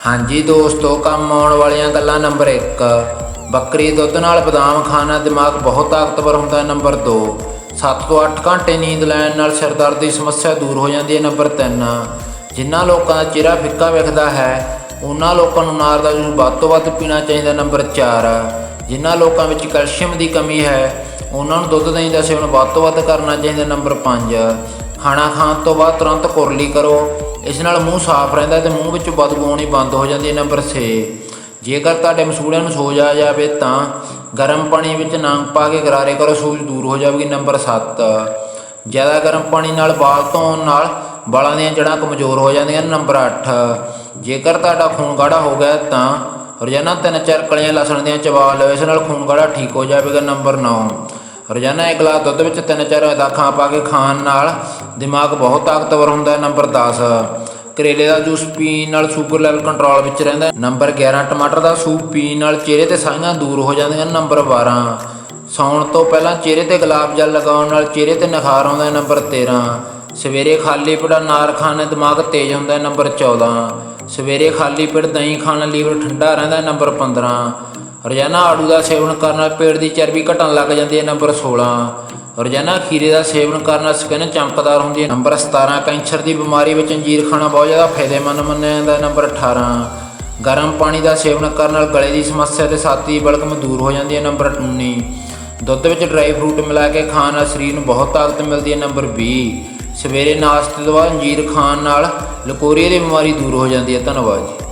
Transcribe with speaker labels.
Speaker 1: ਹਾਂਜੀ ਦੋਸਤੋ, ਕੰਮ ਆਉਣ ਵਾਲੀਆਂ ਗੱਲਾਂ ਨੰਬਰ 1 ਬੱਕਰੀ ਦੁੱਧ ਨਾਲ ਬਦਾਮ ਖਾਣਾ ਦਿਮਾਗ ਬਹੁਤ ਤਾਕਤਵਰ ਹੁੰਦਾ ਹੈ ਨੰਬਰ 2 7 ਤੋਂ 8 ਘੰਟੇ ਨੀਂਦ ਲੈਣ ਨਾਲ ਸਿਰ ਦਰਦ ਦੀ ਸਮੱਸਿਆ ਦੂਰ ਹੋ ਜਾਂਦੀ ਹੈ ਨੰਬਰ 3 ਜਿਨ੍ਹਾਂ ਲੋਕਾਂ ਦਾ ਚਿਹਰਾ ਫਿੱਕਾ ਵਿਖਦਾ ਹੈ, ਉਹਨਾਂ ਲੋਕਾਂ ਨੂੰ ਨਾਰ ਦਾ ਜੂਸ ਵੱਧ ਤੋਂ ਵੱਧ ਪੀਣਾ ਚਾਹੀਦਾ ਨੰਬਰ 4 ਜਿਨ੍ਹਾਂ ਲੋਕਾਂ ਵਿੱਚ ਕੈਲਸ਼ੀਅਮ ਦੀ ਕਮੀ ਹੈ, ਉਹਨਾਂ ਨੂੰ ਦੁੱਧ ਦਹੀਂ ਦਾ ਸੇਵਨ ਵੱਧ ਤੋਂ ਵੱਧ ਕਰਨਾ ਚਾਹੀਦਾ ਨੰਬਰ 5 ਖਾਣਾ ਖਾਣ ਤੋਂ ਬਾਅਦ ਤੁਰੰਤ ਕੁਰਲੀ ਕਰੋ। ਇਸ ਨਾਲ ਮੂੰਹ ਸਾਫ਼ ਰਹਿੰਦਾ ਤੇ ਮੂੰਹ ਵਿੱਚ ਬਦਬੂ ਆਉਣੀ ਬੰਦ ਹੋ ਜਾਂਦੀ ਹੈ, ਨੰਬਰ 6 ਜੇਕਰ ਤੁਹਾਡੇ ਮਸੂੜਿਆਂ ਨੂੰ ਸੋਜ ਆ ਜਾਵੇ ਤਾਂ ਗਰਮ ਪਾਣੀ ਵਿੱਚ ਨਮਕ ਪਾ ਕੇ ਗਰਾਰੇ ਕਰੋ, ਸੋਜ ਦੂਰ ਹੋ ਜਾਵੇਗੀ, ਨੰਬਰ 7 ਜ਼ਿਆਦਾ ਗਰਮ ਪਾਣੀ ਨਾਲ ਵਾਲ ਧੋਣ ਨਾਲ ਵਾਲਾਂ ਦੀਆਂ ਜੜ੍ਹਾਂ ਕਮਜ਼ੋਰ ਹੋ ਜਾਂਦੀਆਂ ਨੇ ਨੰਬਰ 8 ਜੇਕਰ ਤੁਹਾਡਾ ਖੂਨ ਗਾੜਾ ਹੋ ਗਿਆ ਤਾਂ ਰੋਜ਼ਾਨਾ ਤਿੰਨ ਚਾਰ ਕਲੀਆਂ ਲਸਣ ਦੀਆਂ ਚਬਾ ਲਓ, ਇਸ ਨਾਲ ਖੂਨ ਗਾੜਾ ਠੀਕ ਹੋ ਜਾਵੇਗਾ, ਨੰਬਰ 9 ਰੋਜ਼ਾਨਾ ਇੱਕ ਗਲਾਸ ਦੁੱਧ ਵਿੱਚ ਤਿੰਨ ਚਾਰ ਦਾਖਾਂ ਪਾ ਕੇ ਖਾਣ ਨਾਲ ਦਿਮਾਗ ਬਹੁਤ ਤਾਕਤਵਰ ਹੁੰਦਾ ਹੈ। ਨੰਬਰ 10 ਕਰੇਲੇ ਦਾ ਜੂਸ ਪੀਣ ਨਾਲ ਸ਼ੂਗਰ ਲੈਵਲ ਕੰਟਰੋਲ ਵਿੱਚ ਰਹਿੰਦਾ ਨੰਬਰ 11 ਟਮਾਟਰ ਦਾ ਸੂਪ ਪੀਣ ਨਾਲ ਚਿਹਰੇ ਤੇ ਸਾਈਆਂ ਦੂਰ ਹੋ ਜਾਂਦੀਆਂ ਨੰਬਰ 12 ਸੌਣ ਤੋਂ ਪਹਿਲਾਂ ਚਿਹਰੇ ਤੇ ਗੁਲਾਬ ਜਲ ਲਗਾਉਣ ਨਾਲ ਚਿਹਰੇ ਤੇ ਨਿਖਾਰ ਆਉਂਦਾ ਹੈ। ਨੰਬਰ 13 ਸਵੇਰੇ ਖਾਲੀ ਪੇਟ ਅਨਾਰ ਖਾਣ ਨਾਲ ਦਿਮਾਗ ਤੇਜ਼ ਹੁੰਦਾ ਹੈ। ਨੰਬਰ 14 ਸਵੇਰੇ ਖਾਲੀ ਪੇਟ ਦਹੀਂ ਖਾਣ ਨਾਲ ਲੀਵਰ ਠੰਡਾ ਰਹਿੰਦਾ ਹੈ। ਨੰਬਰ 15 ਰੋਜ਼ਾਨਾ ਆੜੂ ਦਾ ਸੇਵਨ ਕਰਨ ਨਾਲ ਪੇਟ ਦੀ ਚਰਬੀ ਘਟਣ ਲੱਗ ਜਾਂਦੀ ਹੈ, ਨੰਬਰ 16 ਰੋਜ਼ਾਨਾ ਖੀਰੇ ਦਾ ਸੇਵਨ ਕਰਨ ਨਾਲ ਸਕਿਨ ਚਮਕਦਾਰ ਹੁੰਦੀ ਹੈ। ਨੰਬਰ 17 ਕੈਂਸਰ ਦੀ ਬਿਮਾਰੀ ਵਿੱਚ ਅੰਜੀਰ ਖਾਣਾ ਬਹੁਤ ਜ਼ਿਆਦਾ ਫਾਇਦੇਮੰਦ ਮੰਨਿਆ ਜਾਂਦਾ ਹੈ। ਨੰਬਰ 18 ਗਰਮ ਪਾਣੀ ਦਾ ਸੇਵਨ ਕਰਨ ਨਾਲ ਗਲੇ ਦੀ ਸਮੱਸਿਆ ਤੇ ਛਾਤੀ ਦੀ ਬਲਗਮ ਦੂਰ ਹੋ ਜਾਂਦੀ ਹੈ। ਨੰਬਰ 19 ਦੁੱਧ ਵਿੱਚ ਡਰਾਈ ਫਰੂਟ ਮਿਲਾ ਕੇ ਖਾਣ ਨਾਲ ਸਰੀਰ ਨੂੰ ਬਹੁਤ ਤਾਕਤ ਮਿਲਦੀ ਹੈ। ਨੰਬਰ 20 ਸਵੇਰੇ ਨਾਸ਼ਤੇ ਤੋਂ ਬਾਅਦ ਅੰਜੀਰ ਖਾਣ ਨਾਲ ਲਕੋਰੀਆ ਦੀ ਬਿਮਾਰੀ ਦੂਰ ਹੋ ਜਾਂਦੀ ਹੈ। ਧੰਨਵਾਦ ਜੀ।